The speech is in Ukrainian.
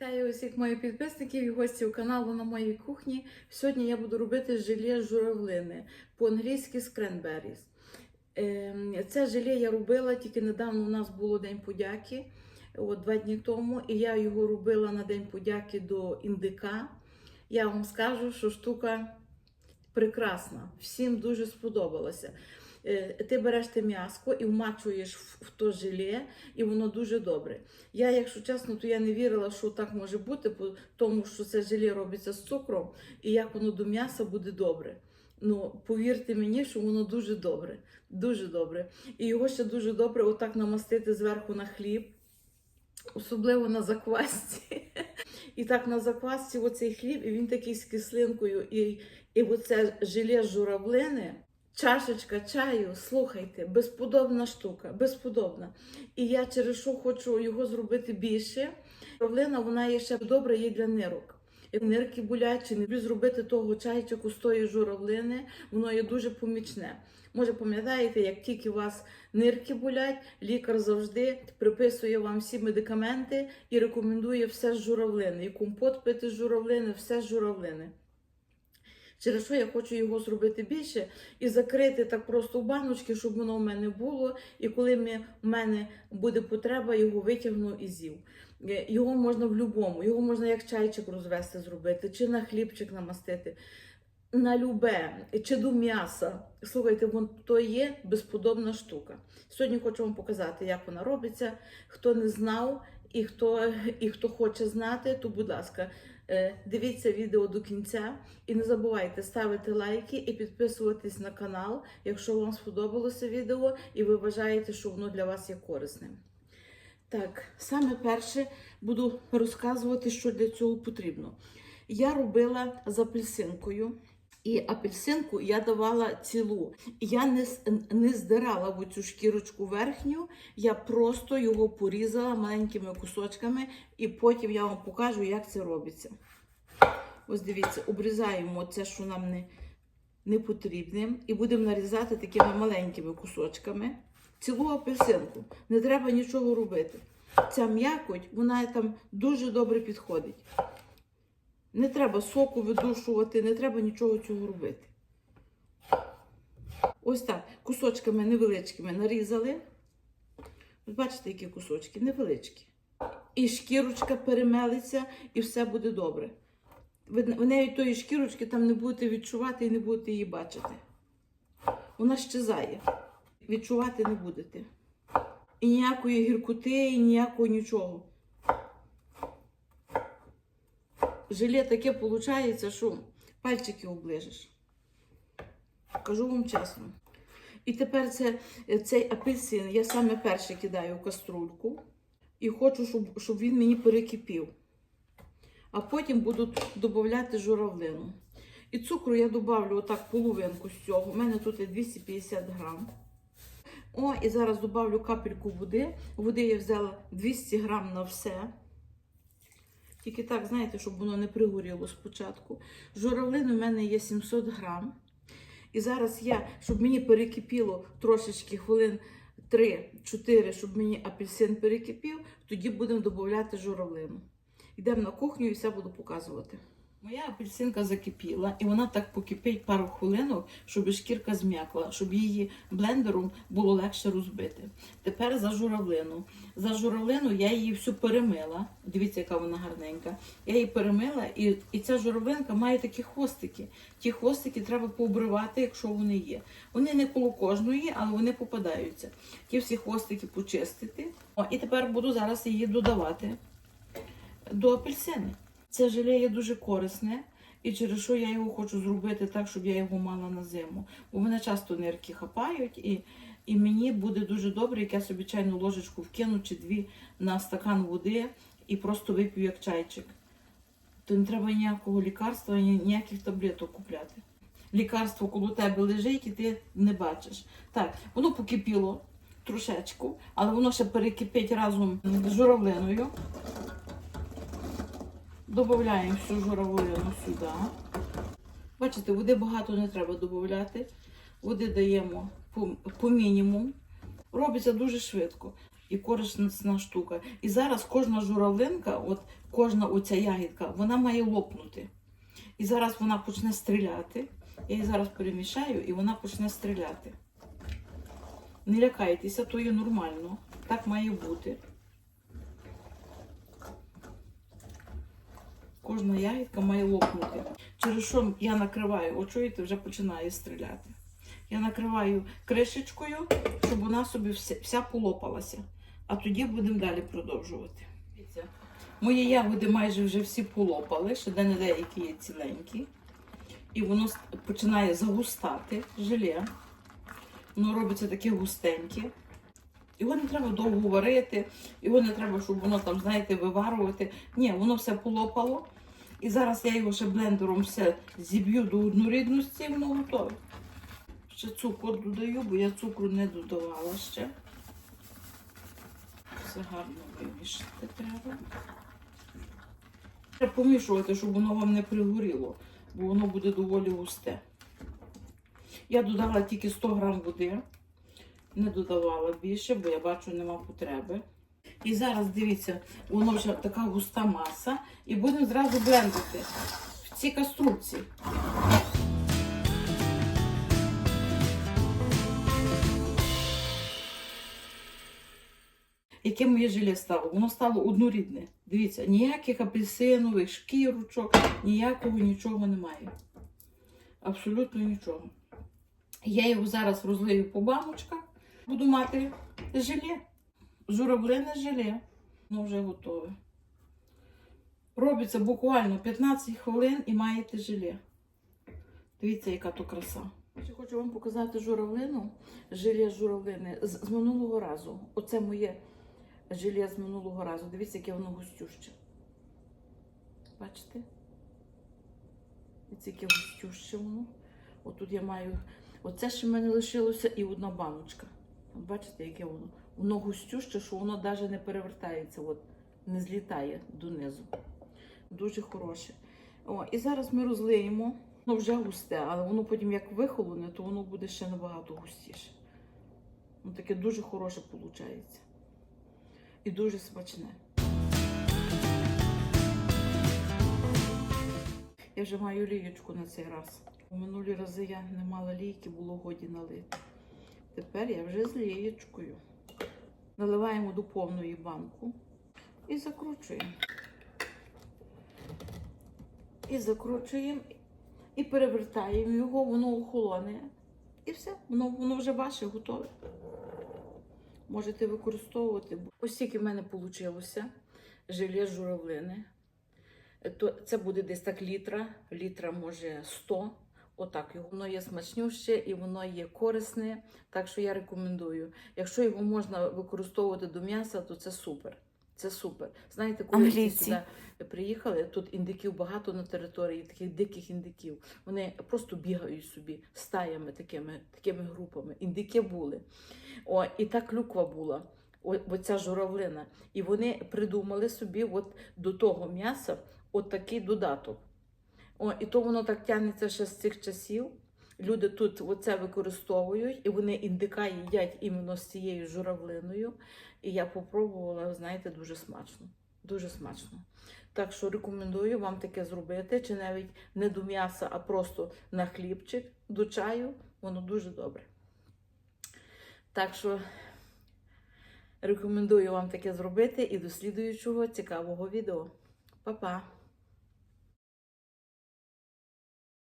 Вітаю усіх моїх підписників і гостів каналу на моїй кухні. Сьогодні я буду робити желе з журавлини по-англійськи з кренберіс. Ем, Це желе я робила тільки недавно. У нас було День подяки, от два дні тому, і я його робила на День подяки до індика. Я вам скажу, що штука прекрасна, всім дуже сподобалося. Е, Ти береш те м'яско і вмачуєш в то желе, і воно дуже добре. Я, якщо чесно, то я не вірила, що так може бути, тому що це желе робиться з цукром, і як воно до м'яса буде добре. Ну, повірте мені, що воно дуже добре, дуже добре. І його ще дуже добре отак намастити зверху на хліб, особливо на заквасці. І так на заквасці оцей хліб, і він такий з кислинкою, і, і оце желе журавлини. Чашечка чаю, слухайте, безподобна штука, безподобна. І я через що хочу його зробити більше. Журавлина, вона є ще добра є для нирок. Як нирки болять, не люблю зробити того чайчику з тої журавлини, воно є дуже помічне. Може, пам'ятаєте, як тільки у вас нирки болять, лікар завжди приписує вам всі медикаменти і рекомендує все з журавлини. І компот пити з журавлини, все з журавлини. Через що я хочу його зробити більше і закрити так просто в баночки, щоб воно в мене було. І коли ми, в мене буде потреба, його витягну і з'їв. Е, Його можна в будь-якому, його можна як чайчик розвести, зробити, чи на хлібчик намастити. На любе, чи до м'яса. Слухайте, вон то є безподобна штука. Сьогодні хочу вам показати, як вона робиться. Хто не знав і хто, і хто хоче знати, то будь ласка, дивіться відео до кінця. І не забувайте ставити лайки і підписуватись на канал, якщо вам сподобалося відео і ви вважаєте, що воно для вас є корисним. Так, саме перше буду розказувати, що для цього потрібно. Я робила з апельсинкою. І апельсинку я давала цілу. Я не, не здирала в цю шкірочку верхню, я просто його порізала маленькими кусочками, і потім я вам покажу, як це робиться. Ось дивіться, обрізаємо це, що нам не, не потрібне, і будемо нарізати такими маленькими кусочками. Цілу апельсинку. Не треба нічого робити. Ця м'якоть, вона там дуже добре підходить. Не треба соку видушувати, не треба нічого цього робити. Ось так, кусочками невеличкими нарізали. Ось бачите, які кусочки невеличкі. І шкірочка перемелиться, і все буде добре. Ви, ви навіть тої шкірочки там не будете відчувати і не будете її бачити. Вона щезає. Відчувати не будете. І ніякої гіркоти, і ніякого нічого. Желе таке виходить, що пальчики оближеш. Кажу вам чесно. І тепер це, цей апельсин я саме перше кидаю в каструльку і хочу, щоб, щоб він мені перекипів. А потім буду додати журавлину. І цукру я додавлю отак половинку з цього. У мене тут є 250 грам. О, і зараз додавлю капельку води. Води я взяла 200 грам на все. Тільки так, знаєте, щоб воно не пригоріло спочатку. Журавлин у мене є 700 грам. І зараз я, щоб мені перекипіло трошечки хвилин 3-4, щоб мені апельсин перекипів, тоді будемо додати журавлину. Йдемо на кухню і все буду показувати. Моя апельсинка закипіла, і вона так покипить пару хвилинок, щоб шкірка зм'якла, щоб її блендером було легше розбити. Тепер за журавлину. За журавлину я її всю перемила. Дивіться, яка вона гарненька. Я її перемила, і, і ця журавлинка має такі хвостики. Ті хвостики треба пообривати, якщо вони є. Вони не коло кожної, але вони попадаються. Ті всі хвостики почистити. О, і тепер буду зараз її додавати до апельсини. Це желе є дуже корисне, і через що я його хочу зробити так, щоб я його мала на зиму. Бо мене часто нирки хапають, і, і мені буде дуже добре, як я собі чайну ложечку вкину чи дві на стакан води і просто вип'ю як чайчик. То не треба ніякого лікарства, ніяких таблеток купляти. Лікарство коло тебе лежить і ти не бачиш. Так, воно покипіло трошечку, але воно ще перекипить разом з журавлиною. Додаємо всю журавлину сюди. Бачите, води багато не треба додати. Води даємо по, по мінімуму. Робиться дуже швидко. і корисна штука. І зараз кожна журавлинка, от кожна оця ягідка, вона має лопнути. І зараз вона почне стріляти. Я її зараз перемішаю і вона почне стріляти. Не лякайтеся, то є нормально. Так має бути. Кожна ягідка має лопнути. Через що я накриваю, от чуєте, вже починає стріляти. Я накриваю кришечкою, щоб вона собі вся, вся полопалася. А тоді будемо далі продовжувати. Мої ягоди майже вже всі полопали, ще де не деякі є ціленькі. І воно починає загустати желе. Воно робиться таке густеньке. Його не треба довго варити, його не треба, щоб воно там, знаєте, виварувати. Ні, воно все полопало. І зараз я його ще блендером все зіб'ю до однорідності, і воно готове. Ще цукор додаю, бо я цукру не додавала ще. Все гарно вимішати треба. Треба помішувати, щоб воно вам не пригоріло, бо воно буде доволі густе. Я додала тільки 100 грам води, не додавала більше, бо я бачу, нема потреби. І зараз дивіться, воно вже така густа маса, і будемо зразу блендити в цій каструльці. Яке моє желе стало? Воно стало однорідне. Дивіться, ніяких апельсинових шкірочок, ніякого нічого немає. Абсолютно нічого. Я його зараз розлию по баночках, буду мати желе. Журавлине желе. Воно вже готове. Робиться буквально 15 хвилин і маєте желе. Дивіться, яка то краса. Ще хочу вам показати журавлину, желе журавлини з, з минулого разу. Оце моє желе з минулого разу. Дивіться, яке воно густюще. Бачите? Дивіться, яке густюще воно. Отут я маю. Оце ще в мене лишилося і одна баночка. Бачите, яке воно? Воно густюще, що воно навіть не перевертається, от, не злітає донизу. Дуже хороше. О, і зараз ми розлиємо. Воно вже густе, але воно потім як вихолоне, то воно буде ще набагато густіше. Воно таке дуже хороше виходить. І дуже смачне. Я вже маю лієчку на цей раз. У минулі рази я не мала лійки, було годі налити. Тепер я вже з лієчкою. Наливаємо до повної банку і закручуємо. І закручуємо, і перевертаємо його, воно охолоне. І все, воно, воно вже ваше готове. Можете використовувати. Ось тільки в мене вийшло желе журавлини. Це буде десь так літра, літра може 100. Отак його воно є смачнюще і воно є корисне. Так що я рекомендую. Якщо його можна використовувати до м'яса, то це супер. Це супер. Знаєте, коли всі сюди приїхали, тут індиків багато на території, таких диких індиків. Вони просто бігають собі стаями, такими, такими групами. Індики були. О, і та клюква була. О, оця журавлина. І вони придумали собі от до того м'яса от такий додаток. О, і то воно так тягнеться ще з цих часів. Люди тут оце використовують, і вони індика їдять іменно з цією журавлиною. І я попробувала, знаєте, дуже смачно. Дуже смачно. Так що рекомендую вам таке зробити, чи навіть не до м'яса, а просто на хлібчик, до чаю. Воно дуже добре. Так що рекомендую вам таке зробити і до слідуючого цікавого відео. Па-па!